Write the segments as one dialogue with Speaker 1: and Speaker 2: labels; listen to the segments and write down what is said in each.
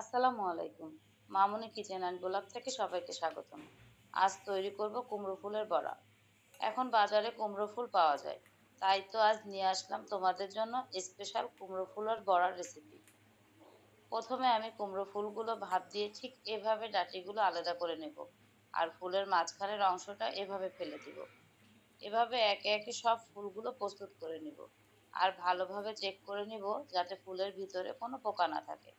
Speaker 1: আসসালামু আলাইকুম। মামুনি kitchen and গোলাপ থেকে সবাইকে স্বাগতম। আজ তৈরি করব কুমড়ো ফুলের বড়া। এখন বাজারে কুমড়ো ফুল পাওয়া যায়। তাই তো আজ নিয়ে আসলাম তোমাদের জন্য স্পেশাল কুমড়ো ফুলের বড়ার রেসিপি প্রথমে আমি কুমড়ো ফুলগুলো ভাপ দিয়ে ঠিক এভাবে ডাটিগুলো আলাদা করে নেব আর ফুলের মাঝখানের অংশটা এভাবে ফেলে দিব। এভাবে একে একে সব ফুলগুলো প্রস্তুত করে নিব। আর ভালোভাবে চেক করে নিব যাতে ফুলের ভিতরে কোনো পোকা না থাকে।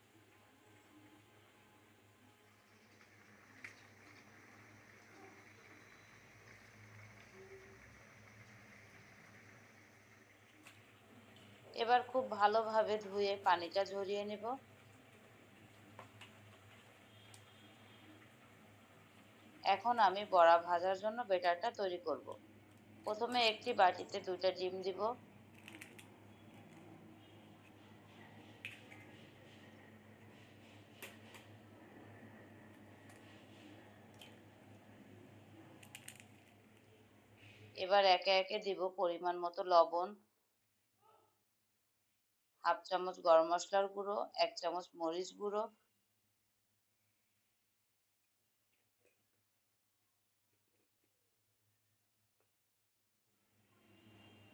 Speaker 1: এবার খুব ভালোভাবে ধুয়ে পানিটা ঝরিয়ে নেব। এখন আমি বড়া ভাজার জন্য বেটারটা তৈরি করব। প্রথমে একটি বাটিতে দুইটা ডিম দিব। এবার একে একে দিব পরিমাণ মতো লবণ। হাফ চামচ গরম মশলার গুঁড়ো, এক চামচ মরিচ গুঁড়ো।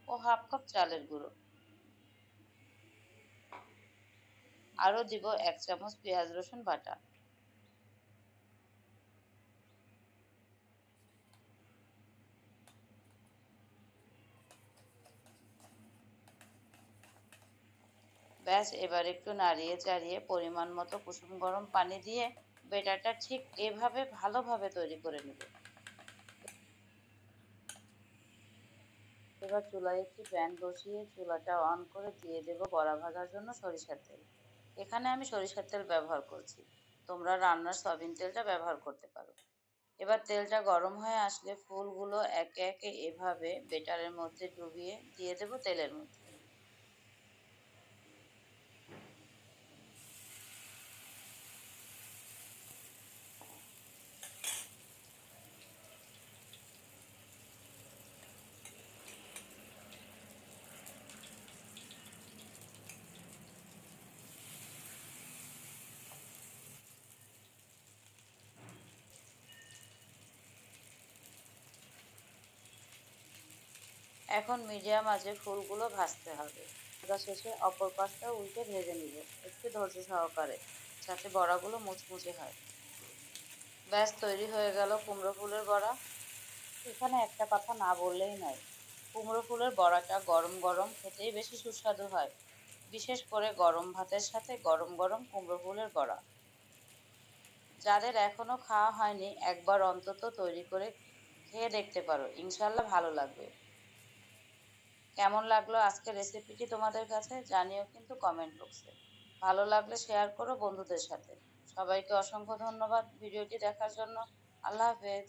Speaker 1: ও হাফ কাপ চালের গুঁড়ো। আরও দিব এক চামচ পেঁয়াজ রসুন বাটা। ব্যাস, এবার একটু নাড়িয়ে চাড়িয়ে পরিমাণ মতো কুসুম গরম পানি দিয়ে বেটারটা ঠিক এভাবে ভালোভাবে তৈরি করে নেব। এবার চুলায় একটি প্যান বসিয়ে চুলাটা অন করে দিয়ে দেব বড়া ভাজার জন্য সরিষার তেল। এখানে আমি সরিষার তেল ব্যবহার করছি। তোমরা রান্নার সয়াবিন তেলটা ব্যবহার করতে পারো। এবার তেলটা গরম হয়ে আসলে ফুলগুলো একে একে এভাবে বেটারের মধ্যে ডুবিয়ে দিয়ে দেব তেলের মধ্যে। এখন মিডিয়াম আঁচে ফুলগুলো ভাজতে হবে। ভাজা শেষে অপর পাশটা উল্টে ভেজে নিব, একটু ধৈর্য সহকারে, যাতে বড়াগুলো মুচমুচে হয়। ব্যাস, তৈরি হয়ে গেল কুমড়ো ফুলের বড়া। এখানে একটা কথা না বললেই নয়, কুমড়ো ফুলের বড়াটা গরম গরম খেতেই বেশি সুস্বাদু হয়। বিশেষ করে গরম ভাতের সাথে গরম গরম কুমড়ো ফুলের বড়া। যাদের এখনও খাওয়া হয়নি, একবার অন্তত তৈরি করে খেয়ে দেখতে পারো। ইনশাল্লাহ ভালো লাগবে। কেমন লাগল আজকের রেসিপিটি তোমাদের কাছে, জানিও কিন্তু কমেন্ট বক্সে ভালো লাগলে শেয়ার করো বন্ধুদের সাথে। সবাইকে অসংখ্য ধন্যবাদ ভিডিওটি দেখার জন্য। আল্লাহ হাফেজ।